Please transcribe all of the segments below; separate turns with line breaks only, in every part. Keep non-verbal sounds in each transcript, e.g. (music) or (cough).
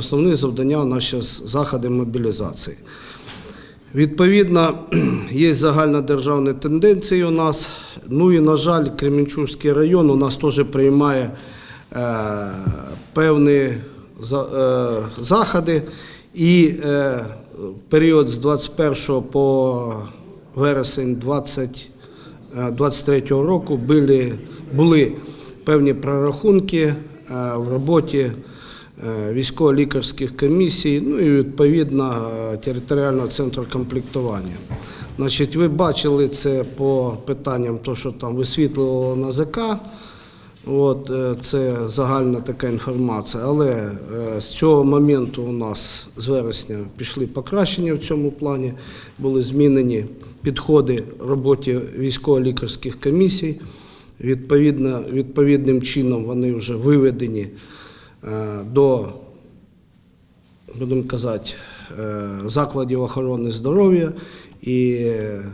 Основні завдання у нас заходи мобілізації. Відповідно, (clears throat) є загальнодержавні тенденції у нас. Ну і, на жаль, Кременчуцький район у нас теж приймає е, певні за- е, заходи. І е, період з 21 по вересень 20, е, 23 року були, були певні прорахунки е, в роботі військово-лікарських комісій, ну і відповідно е, територіального центру комплектування. Значить, ви бачили це по питанням, то, що там висвітлювало НАЗК. От, е, це загальна така інформація. Але е, з цього моменту у нас з вересня пішли покращення в цьому плані, були змінені підходи роботі військово-лікарських комісій. Відповідно, відповідним чином вони вже виведені е, до, будемо казати, е, закладів охорони здоров'я і е,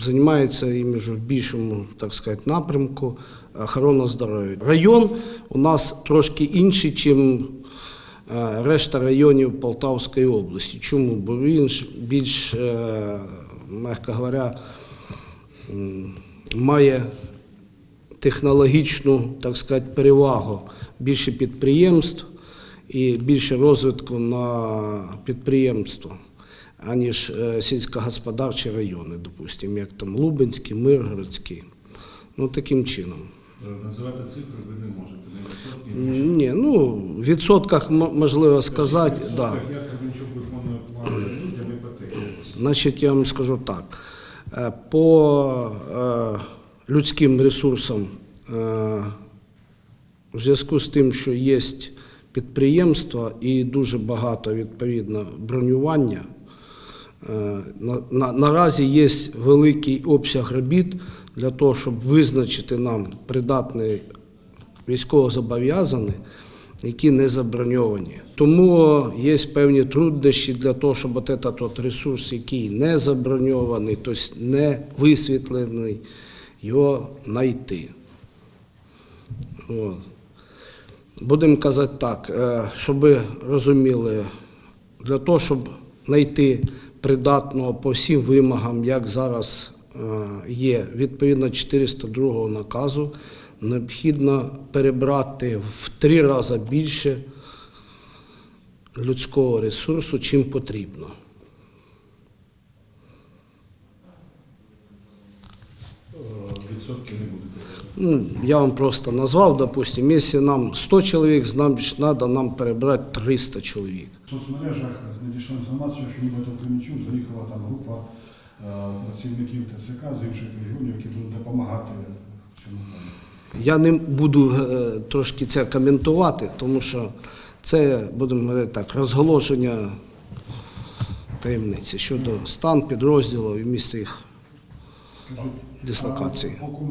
займається вже в більшому, так сказати, напрямку охорона здоров'я. Район у нас трошки інший, ніж решта районів Полтавської області. Чому? Бо він більш, е, м'яко говоря, має технологічну, так сказати, перевагу. Більше підприємств і більше розвитку на підприємство, аніж е, сільськогосподарчі райони, допустимо, як там Лубенський, Миргородський. Ну, таким чином.
Е, Називати цифри ви не можете, не відсотки.
Ні, ну, в відсотках можливо сказати, так. Да. Значить, я вам скажу так. Е, По людським ресурсам, е, в зв'язку з тим, що є підприємства і дуже багато відповідно бронювання, е, на, на, наразі є великий обсяг робіт для того, щоб визначити нам придатний військовозобов'язаний, які не заброньовані. Тому є певні труднощі для того, щоб от ресурс, який не заброньований, тобто не висвітлений, його знайти. Будемо казати так, е, щоб ви розуміли, для того, щоб знайти придатного по всім вимогам, як зараз е, є, відповідно 402 наказу, необхідно перебрати в три рази більше людського ресурсу, чим потрібно.
Е, Відсотки не будете.
Ну, я вам просто назвав, допустим, якщо нам 100 чоловік, значить треба нам перебрати 300 чоловік.
В соцмережах надійшла інформація, що нібито в Кременчук заїхала там група е, працівників ТЦК з інших регіонів, які будуть допомагати в цьому плані.
Я не буду е, трошки це коментувати, тому що це, будемо говорити так, розголошення таємниці щодо стан підрозділів і місць їх
deslocados. Sim.